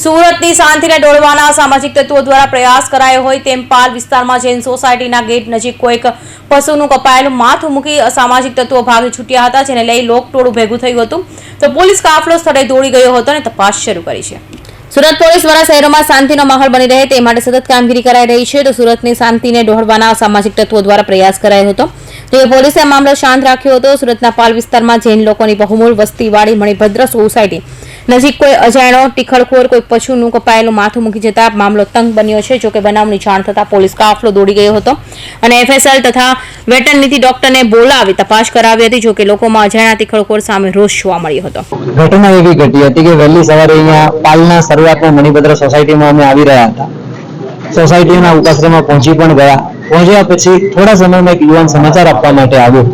સુરતની શાંતિને ડોળવાના સામાજિક તત્વો દ્વારા પ્રયાસ કરાયો હોય તેમ પાલ વિસ્તારમાં જૈન સોસાયટીના ગેટ નજીક કોઈક પશુનું કપાયેલું માથું મૂકી અસામાજિક તત્વો ભાગી છૂટ્યા હતા, જેને લઈ લોકટોળું ભેગું થયું હતું. તો પોલીસ કાફલો સ્થળે દોડી ગયો હતો અને તપાસ શરૂ કરી છે. સુરત પોલીસ દ્વારા શહેરોમાં શાંતિનો માહોલ બની રહે તે માટે સતત કામગીરી કરાઈ રહી છે. તો સુરતની શાંતિને ડહોળવાના અસામાજિક તત્વો દ્વારા પ્રયાસ કરાયો હતો. તો એ પોલીસે મામલો શાંત રાખ્યો હતો. સુરતના પાલ વિસ્તારમાં જૈન લોકોની બહુમૂળ વસ્તીવાળી મણિભદ્ર સોસાયટી નજીક કોઈ અજાણ્યો ટીખળખોર કોઈ પશુનું કપાયેલું માથું મૂકી જતા મામલો તંગ બન્યો છે. જોકે બનાવની જાણ થતાં પોલીસ કાફલો દોડી ગયો હતો અને એફએસએલ તથા વેટરનિટી ડોક્ટરને બોલાવી તપાસ કરાવી હતી. જોકે લોકોમાં અજાણ્યા ટીખળખોર સામે રોષ જોવા મળ્યો હતો. ઘટના એવી ઘટી હતી કે વહેલી સવારે અહીંયા પાલના શરૂઆતમાં મણિભદ્ર સોસાયટીમાં અમે આવી રહ્યા હતા. સોસાયટીના ઉપાશ્રમમાં પહોંચી પણ ગયા. પહોંચ્યા પછી થોડા સમયમાં એક યુવાન સમાચાર આપવા માટે આવ્યો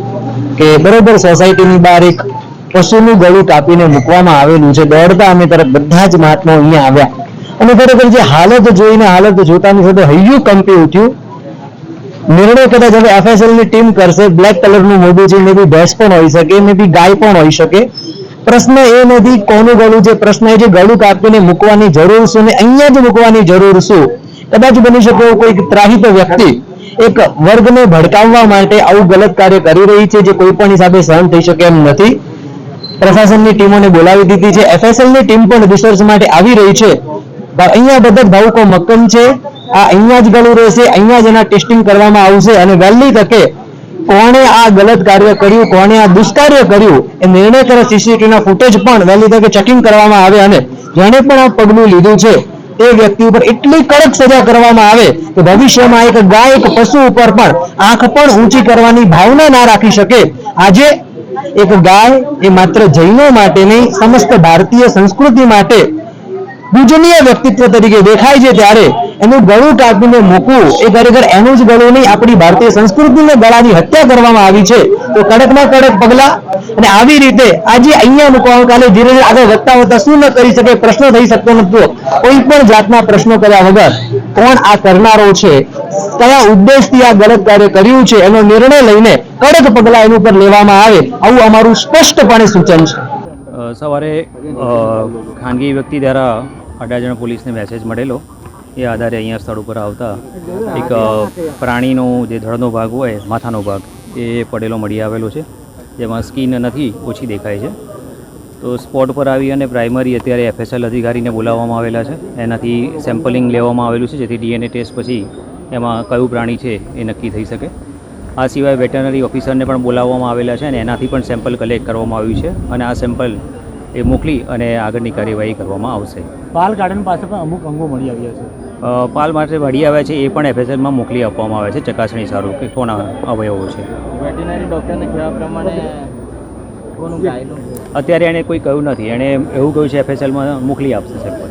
કે બરોબર સોસાયટીની બહાર એક પશુનું ગળું કાપીને મૂકવામાં આવેલું છે. દોડતા અમે તરત બધા જ મહાત્માઓ અહીંયા આવ્યા. અને ખરેખર જે હાલત જોઈને હાલત જોતાની સાથે હૈયું કંપી ઉઠ્યું. નિર્ણય કદાચ હવે એફએસએલની ટીમ કરશે. બ્લેક કલરનું મોઢું છે મે બી ભેંસ પણ હોઈ શકે મે બી ગાય પણ હોઈ શકે. પ્રશ્ન એ નથી કોનું ગળું છે. પ્રશ્ન એ છે ગળું કાપીને મૂકવાની જરૂર શું ને અહીંયા જ મૂકવાની જરૂર શું? કદાચ બની શકો કોઈ ત્રાહિત વ્યક્તિ એક વર્ગને ભડકાવવા માટે આવું ગલત કાર્ય કરી રહી છે જે કોઈ પણ હિસાબે સહન થઈ શકે એમ નથી. પ્રશાસનની ટીમોને બોલાવી દીધી છે. એફએસએલની ટીમ પણ રિસર્ચ માટે આવી રહી છે. અહીંયા બધા ભાવુકો મક્કમ છે. આ અહીંયા જ ગળું રહેશે, અહીંયા જ એના ટેસ્ટિંગ કરવામાં આવશે અને વહેલી તકે કોણે આ ગલત કાર્ય કર્યું, કોણે આ દુષ્કાર્ય કર્યું, એ નિર્ણય કરે સીસીટીવીના ફૂટેજ પણ વહેલી તકે ચેકિંગ કરવામાં આવે અને જેણે પણ આ પગલું લીધું છે, તે વ્યક્તિ ઉપર એટલી કડક સજા કરવામાં આવે કે ભવિષ્યમાં એક ગાય એક પશુ ઉપર પણ આંખ પણ ઊંચી કરવાની ભાવના ના રાખી શકે. આજે એક ગાય એ માત્ર જૈનો માટે નહીં, સમસ્ત ભારતીય સંસ્કૃતિ માટે પૂજનીય વ્યક્તિત્વ તરીકે દેખાય છે ત્યારે એનું ગળું કાપીને મૂકવું, એ ખરેખર એનું જ ગળું નહીં, આપણી ભારતીય સંસ્કૃતિને ગળાની હત્યા કરવામાં આવી છે. તો કડકમાં કડક પગલા અને આવી રીતે આજે અહીંયા મૂકવાનું કાલે ધીરે ધીરે આગળ વધતા વધતા શું ન કરી શકે, પ્રશ્ન થઈ શકતો નથી કોઈ પણ જાતના પ્રશ્નો કર્યા વગર કોણ આ કરનારો છે, કયા ઉદ્દેશથી આ ગલત કાર્ય કર્યું છે, એનો નિર્ણય લઈને કડક પગલાં એની ઉપર લેવામાં આવે આવું અમારું સ્પષ્ટપણે સૂચન છે. સવારે ખાનગી વ્યક્તિ દ્વારા અડાજણ પોલીસને મેસેજ મળેલો. એ આધારે અહીંયા સ્થળ ઉપર આવતા એક પ્રાણીનો જે ધડનો ભાગ હોય, માથાનો ભાગ, એ પડેલો મળી આવેલો છે. જેમાં સ્કીન નથી, ઓછી દેખાય છે. તો સ્પોટ પર આવી અને પ્રાઇમરી અત્યારે એફએસએલ અધિકારીને બોલાવવામાં આવેલા છે. એનાથી સેમ્પલિંગ લેવામાં આવેલું છે, જેથી ડીએનએ ટેસ્ટ પછી એમાં કયું પ્રાણી છે, એ નક્કી થઈ શકે. આ સિવાય વેટરનરી ઓફિસરને પણ બોલાવવામાં આવેલા છે અને એનાથી પણ સેમ્પલ કલેક્ટ કરવામાં આવ્યું છે અને આ સેમ્પલ એ મોકલી અને આગળની કાર્યવાહી કરવામાં આવશે. પાલ ગાર્ડન પાસે પણ અમુક અંગો મળી આવ્યા છે. પાલ માટે મળી આવ્યા છે એ પણ એફએસએલમાં મોકલી આપવામાં આવે છે ચકાસણી સારું કે કોના અવયવો છે. વેટેનરી ડૉક્ટરને કહેવા પ્રમાણે અત્યારે એણે કોઈ કહ્યું નથી. એણે એવું કહ્યું છે એફએસએલમાં મોકલી આપશે સેમ્પલ